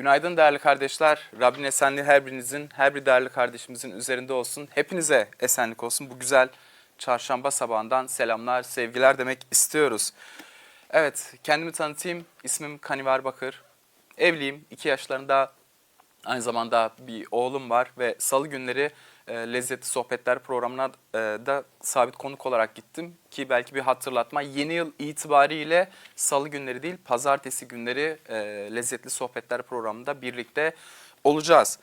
Günaydın değerli kardeşler. Rabbin esenliği her birinizin, her bir değerli kardeşimizin üzerinde olsun. Hepinize esenlik olsun. Bu güzel çarşamba sabahından selamlar, sevgiler demek istiyoruz. Evet, kendimi tanıtayım. İsmim Kanivar Bakır. Evliyim. 2 yaşlarında aynı zamanda bir oğlum var ve salı günleri e, Lezzetli Sohbetler programına e, da sabit konuk olarak gittim. Ki belki bir hatırlatma yeni yıl itibariyle salı günleri değil pazartesi günleri e, Lezzetli Sohbetler programında birlikte olacağız.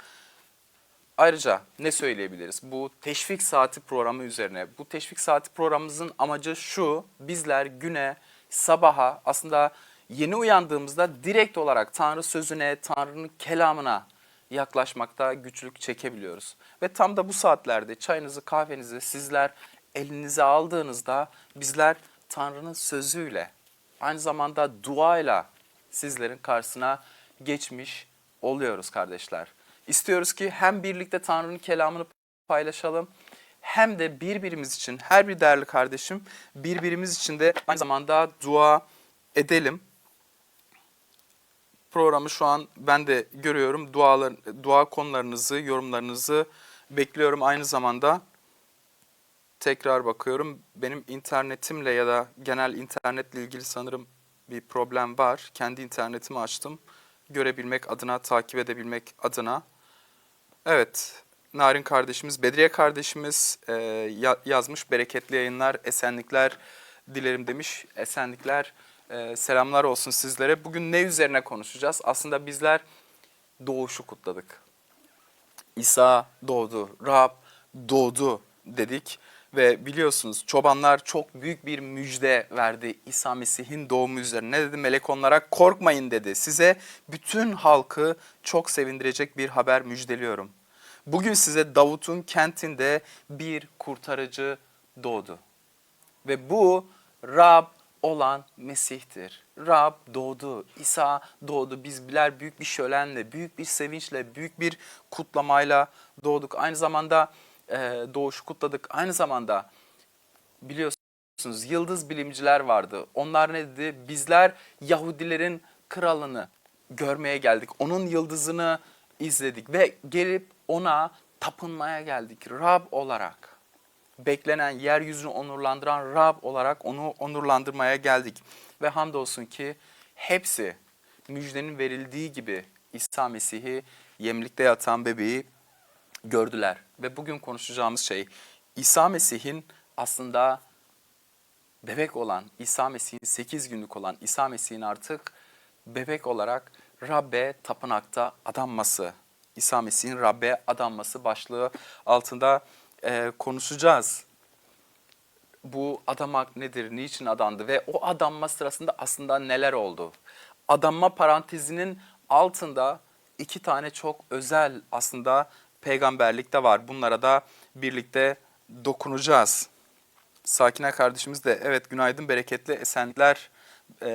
Ayrıca ne söyleyebiliriz? Bu teşvik saati programı üzerine. Bu teşvik saati programımızın amacı şu. Bizler güne, sabaha aslında yeni uyandığımızda direkt olarak Tanrı sözüne, Tanrı'nın kelamına yaklaşmakta güçlük çekebiliyoruz. Ve tam da bu saatlerde çayınızı, kahvenizi sizler elinize aldığınızda bizler Tanrı'nın sözüyle, aynı zamanda duayla sizlerin karşısına geçmiş oluyoruz kardeşler. İstiyoruz ki hem birlikte Tanrı'nın kelamını paylaşalım hem de birbirimiz için her bir değerli kardeşim birbirimiz için de aynı zamanda dua edelim. Programı şu an ben de görüyorum. Dualar, dua konularınızı, yorumlarınızı bekliyorum. Aynı zamanda tekrar bakıyorum. Benim internetimle ya da genel internetle ilgili sanırım bir problem var. Kendi internetimi açtım. Görebilmek adına, takip edebilmek adına. Evet, Narin kardeşimiz, Bedriye kardeşimiz e, ya- yazmış. Bereketli yayınlar, esenlikler dilerim demiş. Esenlikler, e, selamlar olsun sizlere. Bugün ne üzerine konuşacağız? Aslında bizler doğuşu kutladık. İsa doğdu, Rab doğdu dedik ve biliyorsunuz çobanlar çok büyük bir müjde verdi İsa Mesih'in doğumu üzerine. Ne dedi? Melek onlara korkmayın dedi. Size bütün halkı çok sevindirecek bir haber müjdeliyorum. Bugün size Davut'un kentinde bir kurtarıcı doğdu. Ve bu Rab olan Mesih'tir. Rab doğdu, İsa doğdu. Bizler büyük bir şölenle, büyük bir sevinçle, büyük bir kutlamayla doğduk. Aynı zamanda e, doğuşu kutladık. Aynı zamanda biliyorsunuz yıldız bilimciler vardı. Onlar ne dedi? Bizler Yahudilerin kralını görmeye geldik. Onun yıldızını izledik ve gelip ona tapınmaya geldik Rab olarak beklenen, yeryüzünü onurlandıran Rab olarak onu onurlandırmaya geldik. Ve hamdolsun ki hepsi müjdenin verildiği gibi İsa Mesih'i yemlikte yatan bebeği gördüler. Ve bugün konuşacağımız şey İsa Mesih'in aslında bebek olan İsa Mesih'in 8 günlük olan İsa Mesih'in artık bebek olarak Rabbe tapınakta adanması. İsa Mesih'in Rabbe adanması başlığı altında e, konuşacağız. Bu adamak nedir, niçin adandı ve o adanma sırasında aslında neler oldu? Adanma parantezinin altında iki tane çok özel aslında peygamberlik de var. Bunlara da birlikte dokunacağız. Sakine kardeşimiz de evet günaydın bereketli esenlikler e,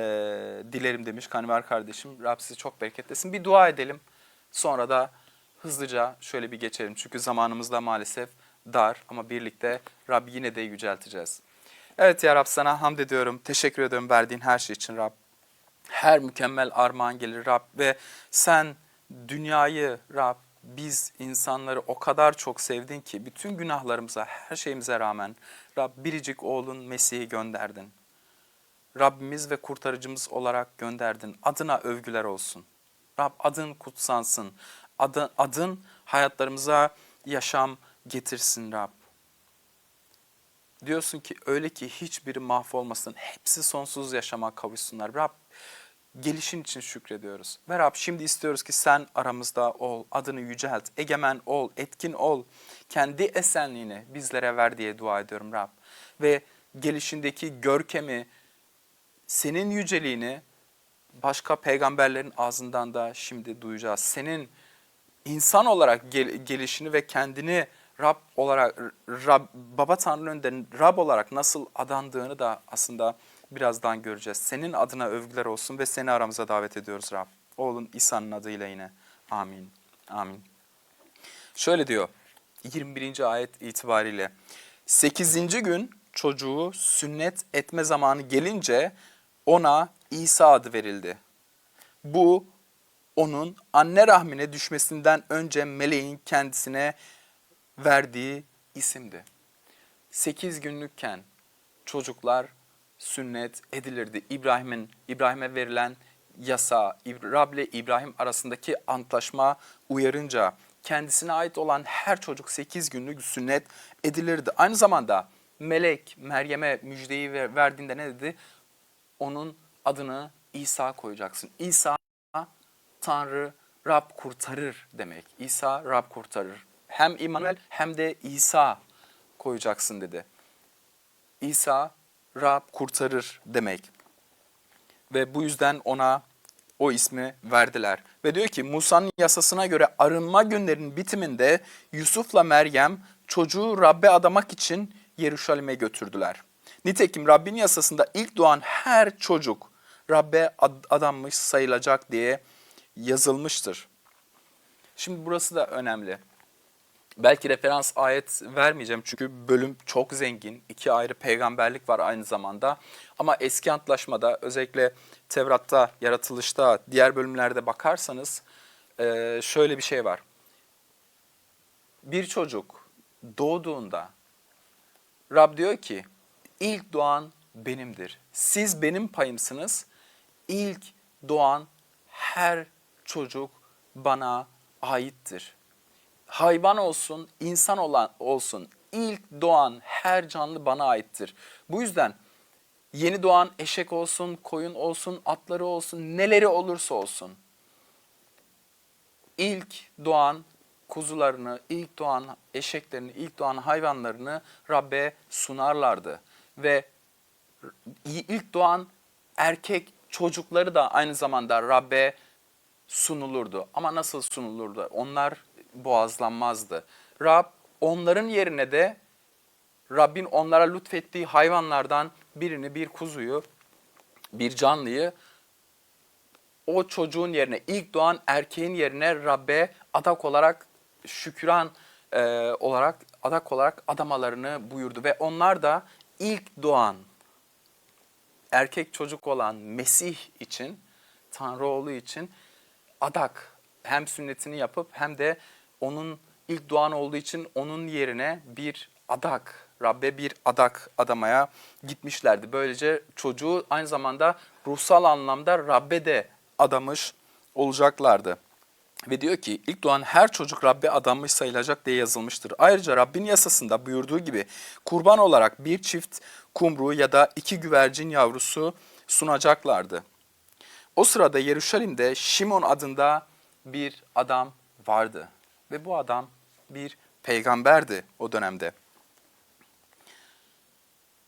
dilerim demiş Kanivar kardeşim. Rab sizi çok bereketlesin. Bir dua edelim. Sonra da hızlıca şöyle bir geçelim. Çünkü zamanımız da maalesef dar ama birlikte Rab yine de yücelteceğiz. Evet ya Rab sana hamd ediyorum. Teşekkür ediyorum verdiğin her şey için Rab. Her mükemmel armağan gelir Rab ve sen dünyayı Rab biz insanları o kadar çok sevdin ki bütün günahlarımıza, her şeyimize rağmen Rab biricik oğlun Mesih'i gönderdin. Rabbimiz ve kurtarıcımız olarak gönderdin. Adına övgüler olsun. Rab adın kutsansın. Adın, adın hayatlarımıza yaşam getirsin Rab. Diyorsun ki öyle ki hiçbiri mahvolmasın. Hepsi sonsuz yaşama kavuşsunlar. Rab gelişin için şükrediyoruz. Ve Rab şimdi istiyoruz ki sen aramızda ol, adını yücelt, egemen ol, etkin ol. Kendi esenliğini bizlere ver diye dua ediyorum Rab. Ve gelişindeki görkemi, senin yüceliğini başka peygamberlerin ağzından da şimdi duyacağız. Senin insan olarak gel- gelişini ve kendini Rab olarak, Rab, Baba Tanrı'nın önünde Rab olarak nasıl adandığını da aslında birazdan göreceğiz. Senin adına övgüler olsun ve seni aramıza davet ediyoruz Rab. Oğlun İsa'nın adıyla yine. Amin. Amin. Şöyle diyor 21. ayet itibariyle. 8. gün çocuğu sünnet etme zamanı gelince ona İsa adı verildi. Bu onun anne rahmine düşmesinden önce meleğin kendisine verdiği isimdi. 8 günlükken çocuklar sünnet edilirdi. İbrahim'in İbrahim'e verilen yasa, Rab ile İbrahim arasındaki antlaşma uyarınca kendisine ait olan her çocuk 8 günlük sünnet edilirdi. Aynı zamanda melek Meryem'e müjdeyi ver- verdiğinde ne dedi? Onun adını İsa koyacaksın. İsa Tanrı Rab kurtarır demek. İsa Rab kurtarır. Hem İmanuel hem de İsa koyacaksın dedi. İsa Rab kurtarır demek. Ve bu yüzden ona o ismi verdiler. Ve diyor ki Musa'nın yasasına göre arınma günlerinin bitiminde Yusuf'la Meryem çocuğu Rabbe adamak için Yeruşalim'e götürdüler. Nitekim Rabbin yasasında ilk doğan her çocuk Rabbe ad- adanmış sayılacak diye yazılmıştır. Şimdi burası da önemli. Belki referans ayet vermeyeceğim çünkü bölüm çok zengin. İki ayrı peygamberlik var aynı zamanda. Ama eski antlaşmada özellikle Tevrat'ta, yaratılışta, diğer bölümlerde bakarsanız eee, şöyle bir şey var. Bir çocuk doğduğunda Rab diyor ki ilk doğan benimdir. Siz benim payımsınız. İlk doğan her çocuk bana aittir hayvan olsun, insan olan olsun ilk doğan her canlı bana aittir. Bu yüzden yeni doğan eşek olsun, koyun olsun, atları olsun, neleri olursa olsun ilk doğan kuzularını, ilk doğan eşeklerini, ilk doğan hayvanlarını Rabbe sunarlardı. Ve ilk doğan erkek çocukları da aynı zamanda Rabbe sunulurdu. Ama nasıl sunulurdu? Onlar boğazlanmazdı. Rab onların yerine de Rabbin onlara lütfettiği hayvanlardan birini, bir kuzuyu, bir canlıyı o çocuğun yerine, ilk doğan erkeğin yerine Rabbe adak olarak, şükran e, olarak, adak olarak adamalarını buyurdu. Ve onlar da ilk doğan erkek çocuk olan Mesih için, Tanrı oğlu için adak hem sünnetini yapıp hem de onun ilk doğan olduğu için onun yerine bir adak, Rabbe bir adak adamaya gitmişlerdi. Böylece çocuğu aynı zamanda ruhsal anlamda Rabbe de adamış olacaklardı. Ve diyor ki ilk doğan her çocuk Rabbe adanmış sayılacak diye yazılmıştır. Ayrıca Rabbin yasasında buyurduğu gibi kurban olarak bir çift kumru ya da iki güvercin yavrusu sunacaklardı. O sırada Yeruşalim'de Şimon adında bir adam vardı. Ve bu adam bir peygamberdi o dönemde.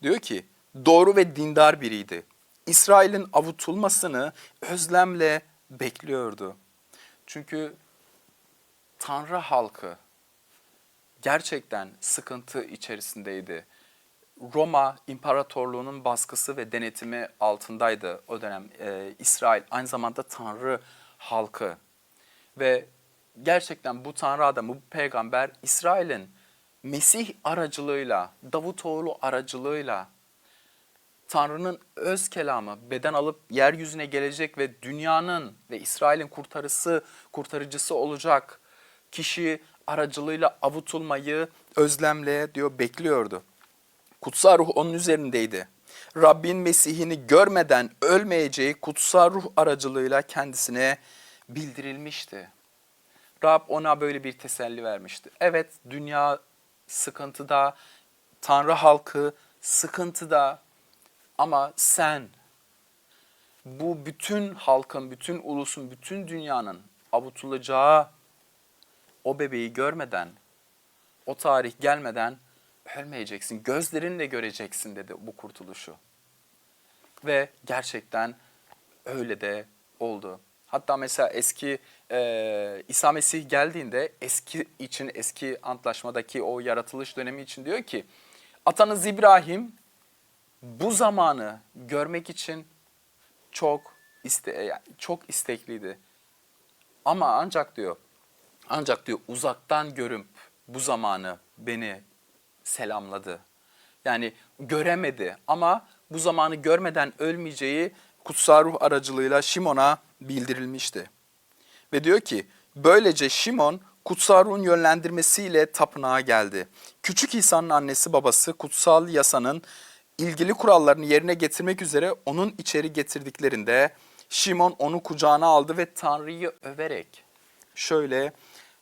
Diyor ki doğru ve dindar biriydi. İsrail'in avutulmasını özlemle bekliyordu. Çünkü Tanrı halkı gerçekten sıkıntı içerisindeydi. Roma İmparatorluğu'nun baskısı ve denetimi altındaydı o dönem e, İsrail. Aynı zamanda Tanrı halkı. Ve gerçekten bu Tanrı adamı, bu peygamber İsrail'in Mesih aracılığıyla, Davutoğlu aracılığıyla Tanrı'nın öz kelamı beden alıp yeryüzüne gelecek ve dünyanın ve İsrail'in kurtarısı, kurtarıcısı olacak kişi aracılığıyla avutulmayı özlemle diyor bekliyordu. Kutsal ruh onun üzerindeydi. Rabbin Mesih'ini görmeden ölmeyeceği kutsal ruh aracılığıyla kendisine bildirilmişti. Rab ona böyle bir teselli vermişti. Evet dünya sıkıntıda, Tanrı halkı sıkıntıda ama sen bu bütün halkın, bütün ulusun, bütün dünyanın avutulacağı o bebeği görmeden, o tarih gelmeden ölmeyeceksin. Gözlerinle göreceksin dedi bu kurtuluşu. Ve gerçekten öyle de oldu. Hatta mesela eski e, İsa Mesih geldiğinde eski için eski antlaşmadaki o yaratılış dönemi için diyor ki atanız İbrahim bu zamanı görmek için çok iste yani çok istekliydi. Ama ancak diyor ancak diyor uzaktan görüp bu zamanı beni selamladı. Yani göremedi ama bu zamanı görmeden ölmeyeceği kutsal ruh aracılığıyla Şimon'a bildirilmişti. Ve diyor ki böylece Şimon kutsal ruhun yönlendirmesiyle tapınağa geldi. Küçük İsa'nın annesi babası kutsal yasanın ilgili kurallarını yerine getirmek üzere onun içeri getirdiklerinde Şimon onu kucağına aldı ve Tanrı'yı överek şöyle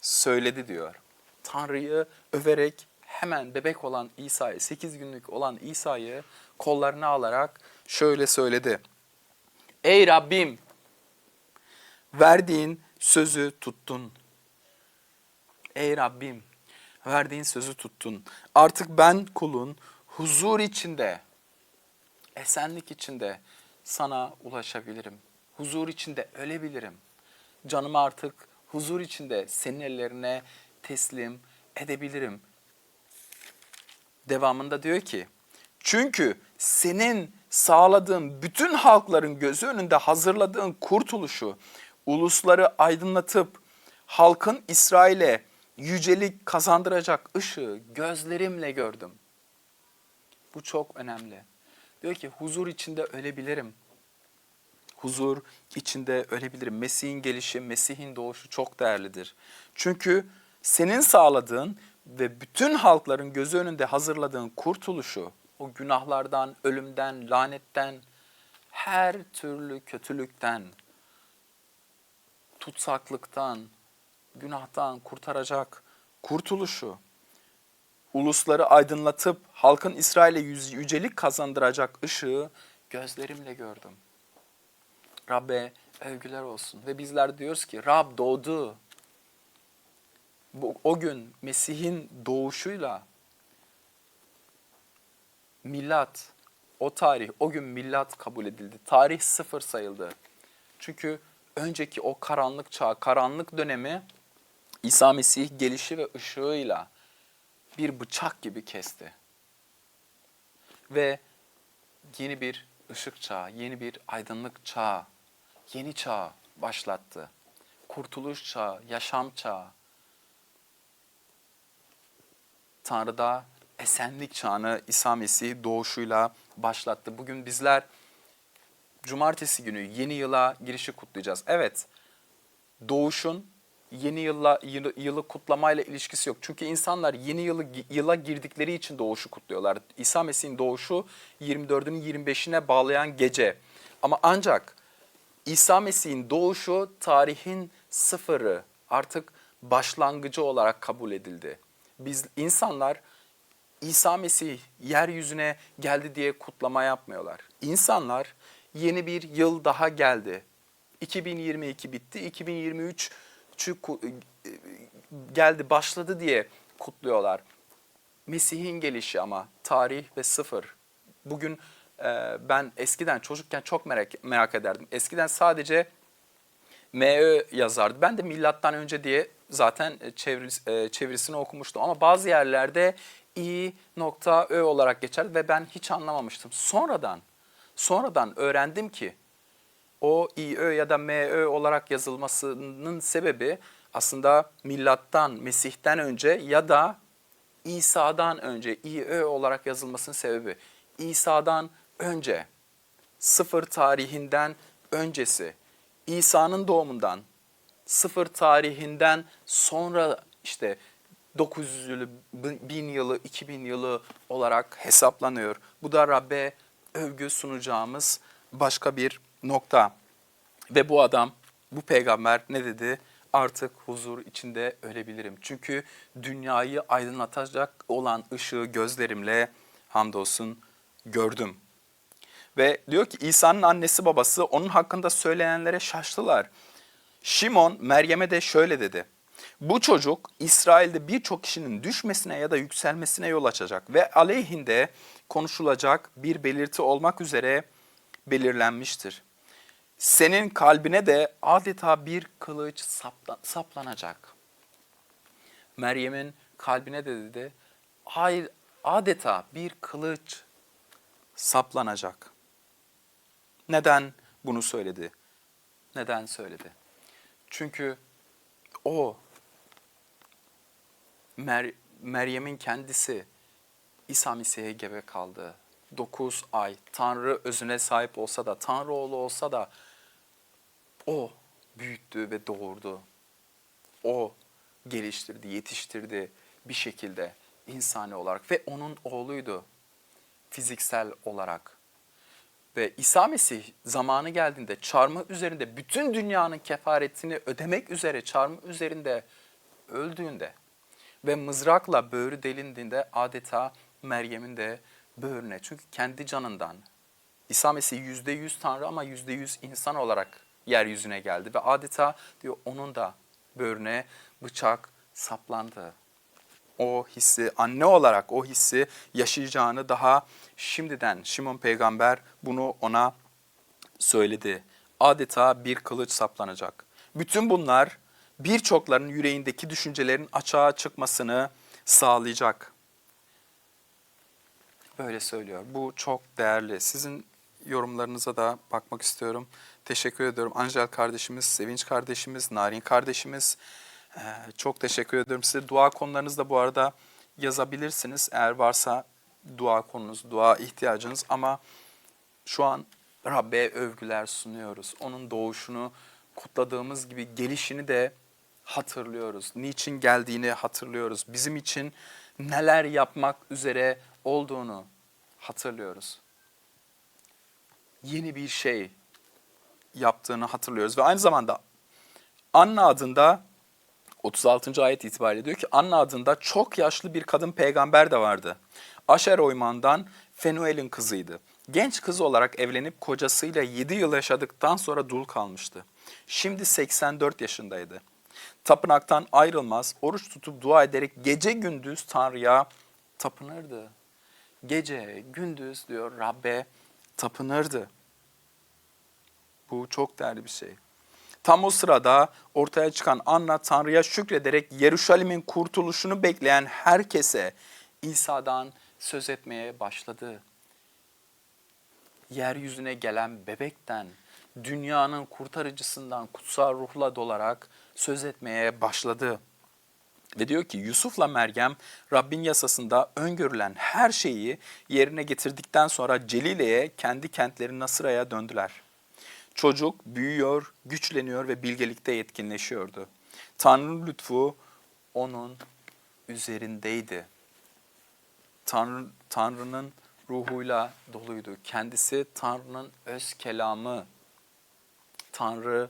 söyledi diyor. Tanrı'yı överek hemen bebek olan İsa'yı, 8 günlük olan İsa'yı kollarına alarak şöyle söyledi. Ey Rabbim verdiğin sözü tuttun. Ey Rabbim verdiğin sözü tuttun. Artık ben kulun huzur içinde, esenlik içinde sana ulaşabilirim. Huzur içinde ölebilirim. Canımı artık huzur içinde senin ellerine teslim edebilirim. Devamında diyor ki, çünkü senin sağladığın bütün halkların gözü önünde hazırladığın kurtuluşu, ulusları aydınlatıp halkın İsrail'e yücelik kazandıracak ışığı gözlerimle gördüm. Bu çok önemli. Diyor ki huzur içinde ölebilirim. Huzur içinde ölebilirim. Mesih'in gelişi, Mesih'in doğuşu çok değerlidir. Çünkü senin sağladığın ve bütün halkların gözü önünde hazırladığın kurtuluşu, o günahlardan, ölümden, lanetten, her türlü kötülükten, tutsaklıktan, günahtan kurtaracak kurtuluşu, ulusları aydınlatıp halkın İsrail'e yücelik kazandıracak ışığı gözlerimle gördüm. Rabbe övgüler olsun. Ve bizler diyoruz ki Rab doğdu. Bu, o gün Mesih'in doğuşuyla millat, o tarih, o gün millat kabul edildi. Tarih sıfır sayıldı. Çünkü önceki o karanlık çağ, karanlık dönemi İsa Mesih gelişi ve ışığıyla bir bıçak gibi kesti. Ve yeni bir ışık çağı, yeni bir aydınlık çağı, yeni çağ başlattı. Kurtuluş çağı, yaşam çağı. Tanrı'da esenlik çağını İsa Mesih doğuşuyla başlattı. Bugün bizler cumartesi günü yeni yıla girişi kutlayacağız. Evet, doğuşun yeni yılla yılı, yılı kutlamayla ilişkisi yok. Çünkü insanlar yeni yılı yıla girdikleri için doğuşu kutluyorlar. İsa Mesih'in doğuşu 24'ünün 25'ine bağlayan gece. Ama ancak İsa Mesih'in doğuşu tarihin sıfırı, artık başlangıcı olarak kabul edildi. Biz insanlar İsa Mesih yeryüzüne geldi diye kutlama yapmıyorlar. İnsanlar yeni bir yıl daha geldi. 2022 bitti, 2023 çü- geldi, başladı diye kutluyorlar. Mesih'in gelişi ama tarih ve sıfır. Bugün e, ben eskiden çocukken çok merak merak ederdim. Eskiden sadece MÖ yazardı. Ben de milattan önce diye zaten çeviris, e, çevirisini okumuştum. Ama bazı yerlerde i nokta ö olarak geçer ve ben hiç anlamamıştım. Sonradan, sonradan öğrendim ki o İÖ ya da MÖ olarak yazılmasının sebebi aslında milattan, Mesih'ten önce ya da İsa'dan önce İÖ olarak yazılmasının sebebi İsa'dan önce, sıfır tarihinden öncesi, İsa'nın doğumundan, sıfır tarihinden sonra işte 900 yılı, 1000 yılı, 2000 yılı olarak hesaplanıyor. Bu da Rabbe övgü sunacağımız başka bir nokta. Ve bu adam, bu peygamber ne dedi? Artık huzur içinde ölebilirim. Çünkü dünyayı aydınlatacak olan ışığı gözlerimle hamdolsun gördüm. Ve diyor ki İsa'nın annesi babası onun hakkında söylenenlere şaştılar. Şimon Meryem'e de şöyle dedi. Bu çocuk İsrail'de birçok kişinin düşmesine ya da yükselmesine yol açacak ve aleyhinde konuşulacak bir belirti olmak üzere belirlenmiştir. Senin kalbine de adeta bir kılıç sapla- saplanacak. Meryem'in kalbine de dedi, hayır adeta bir kılıç saplanacak. Neden bunu söyledi? Neden söyledi? Çünkü o Mer- Meryem'in kendisi İsa Mesih'e gebe kaldı. 9 ay Tanrı özüne sahip olsa da, Tanrı oğlu olsa da o büyüttü ve doğurdu. O geliştirdi, yetiştirdi bir şekilde insani olarak ve onun oğluydu fiziksel olarak. Ve İsa Mesih zamanı geldiğinde çarmıh üzerinde bütün dünyanın kefaretini ödemek üzere çarmıh üzerinde öldüğünde ve mızrakla böğrü delindiğinde adeta Meryem'in de böğrüne. Çünkü kendi canından İsa Mesih yüzde yüz Tanrı ama yüzde yüz insan olarak yeryüzüne geldi. Ve adeta diyor onun da böğrüne bıçak saplandı. O hissi, anne olarak o hissi yaşayacağını daha şimdiden Şimon peygamber bunu ona söyledi. Adeta bir kılıç saplanacak. Bütün bunlar birçokların yüreğindeki düşüncelerin açığa çıkmasını sağlayacak. Böyle söylüyor. Bu çok değerli. Sizin yorumlarınıza da bakmak istiyorum. Teşekkür ediyorum. Angel kardeşimiz, Sevinç kardeşimiz, Narin kardeşimiz. Ee, çok teşekkür ediyorum size. Dua konularınızı da bu arada yazabilirsiniz. Eğer varsa dua konunuz, dua ihtiyacınız ama şu an Rabbe övgüler sunuyoruz. Onun doğuşunu kutladığımız gibi gelişini de hatırlıyoruz. Niçin geldiğini hatırlıyoruz. Bizim için neler yapmak üzere olduğunu hatırlıyoruz. Yeni bir şey yaptığını hatırlıyoruz ve aynı zamanda Anna adında 36. ayet itibariyle diyor ki Anna adında çok yaşlı bir kadın peygamber de vardı. Aşer oymandan Fenuel'in kızıydı. Genç kız olarak evlenip kocasıyla 7 yıl yaşadıktan sonra dul kalmıştı. Şimdi 84 yaşındaydı. Tapınaktan ayrılmaz, oruç tutup dua ederek gece gündüz Tanrı'ya tapınırdı. Gece gündüz diyor Rabbe tapınırdı. Bu çok değerli bir şey. Tam o sırada ortaya çıkan Anna Tanrı'ya şükrederek Yeruşalim'in kurtuluşunu bekleyen herkese İsa'dan söz etmeye başladı. Yeryüzüne gelen bebekten, dünyanın kurtarıcısından kutsal ruhla dolarak söz etmeye başladı. Ve diyor ki Yusuf'la Meryem Rabbin yasasında öngörülen her şeyi yerine getirdikten sonra Celile'ye kendi kentleri Nasıra'ya döndüler. Çocuk büyüyor, güçleniyor ve bilgelikte yetkinleşiyordu. Tanrı'nın lütfu onun üzerindeydi. Tanrı, Tanrı'nın ruhuyla doluydu. Kendisi Tanrı'nın öz kelamı. Tanrı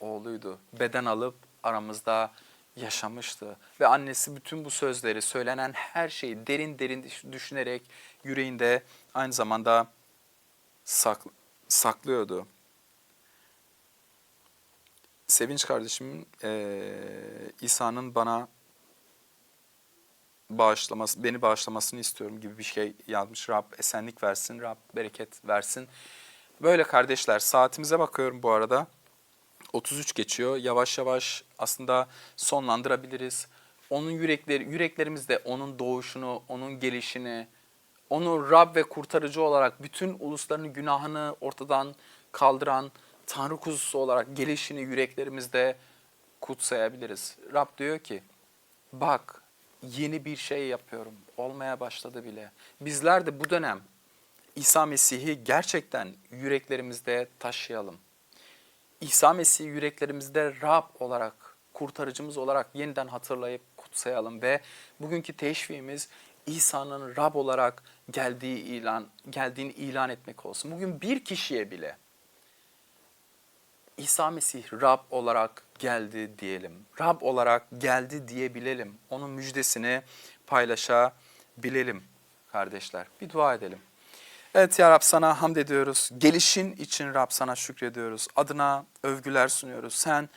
oğluydu. Beden alıp aramızda yaşamıştı. Ve annesi bütün bu sözleri, söylenen her şeyi derin derin düşünerek yüreğinde aynı zamanda sak, saklıyordu. Sevinç kardeşimin e, İsa'nın bana bağışlaması, beni bağışlamasını istiyorum gibi bir şey yazmış. Rab esenlik versin, Rab bereket versin. Böyle kardeşler saatimize bakıyorum bu arada. 33 geçiyor. Yavaş yavaş aslında sonlandırabiliriz. Onun yürekleri, yüreklerimizde onun doğuşunu, onun gelişini, onu Rab ve kurtarıcı olarak bütün ulusların günahını ortadan kaldıran Tanrı kuzusu olarak gelişini yüreklerimizde kutsayabiliriz. Rab diyor ki bak yeni bir şey yapıyorum. Olmaya başladı bile. Bizler de bu dönem İsa Mesih'i gerçekten yüreklerimizde taşıyalım. İsa Mesih'i yüreklerimizde Rab olarak, kurtarıcımız olarak yeniden hatırlayıp kutsayalım ve bugünkü teşviğimiz İsa'nın Rab olarak geldiği ilan, geldiğini ilan etmek olsun. Bugün bir kişiye bile İsa Mesih Rab olarak geldi diyelim. Rab olarak geldi diyebilelim. Onun müjdesini paylaşabilelim kardeşler. Bir dua edelim. Evet ya Rab sana hamd ediyoruz. Gelişin için Rab sana şükrediyoruz. Adına övgüler sunuyoruz. Sen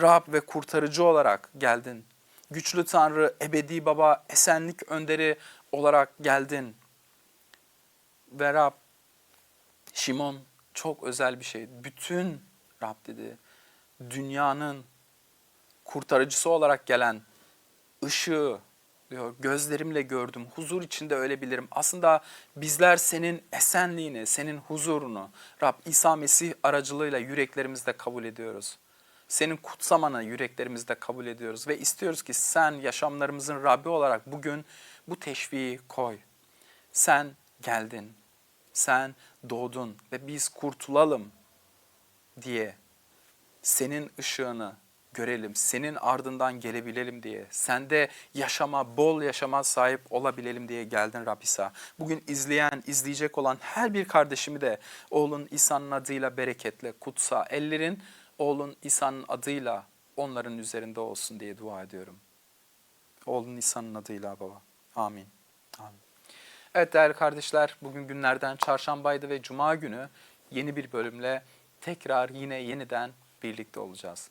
Rab ve kurtarıcı olarak geldin. Güçlü Tanrı, ebedi baba, esenlik önderi olarak geldin. Ve Rab, Şimon çok özel bir şey. Bütün Rab dedi, dünyanın kurtarıcısı olarak gelen ışığı, diyor. Gözlerimle gördüm. Huzur içinde öyle bilirim. Aslında bizler senin esenliğini, senin huzurunu Rab İsa Mesih aracılığıyla yüreklerimizde kabul ediyoruz. Senin kutsamanı yüreklerimizde kabul ediyoruz ve istiyoruz ki sen yaşamlarımızın Rabbi olarak bugün bu teşviği koy. Sen geldin, sen doğdun ve biz kurtulalım diye senin ışığını görelim, senin ardından gelebilelim diye, sende yaşama, bol yaşama sahip olabilelim diye geldin Rab İsa. Bugün izleyen, izleyecek olan her bir kardeşimi de oğlun İsa'nın adıyla bereketle kutsa. Ellerin oğlun İsa'nın adıyla onların üzerinde olsun diye dua ediyorum. Oğlun İsa'nın adıyla baba. Amin. Amin. Evet değerli kardeşler, bugün günlerden çarşambaydı ve cuma günü yeni bir bölümle tekrar yine yeniden birlikte olacağız.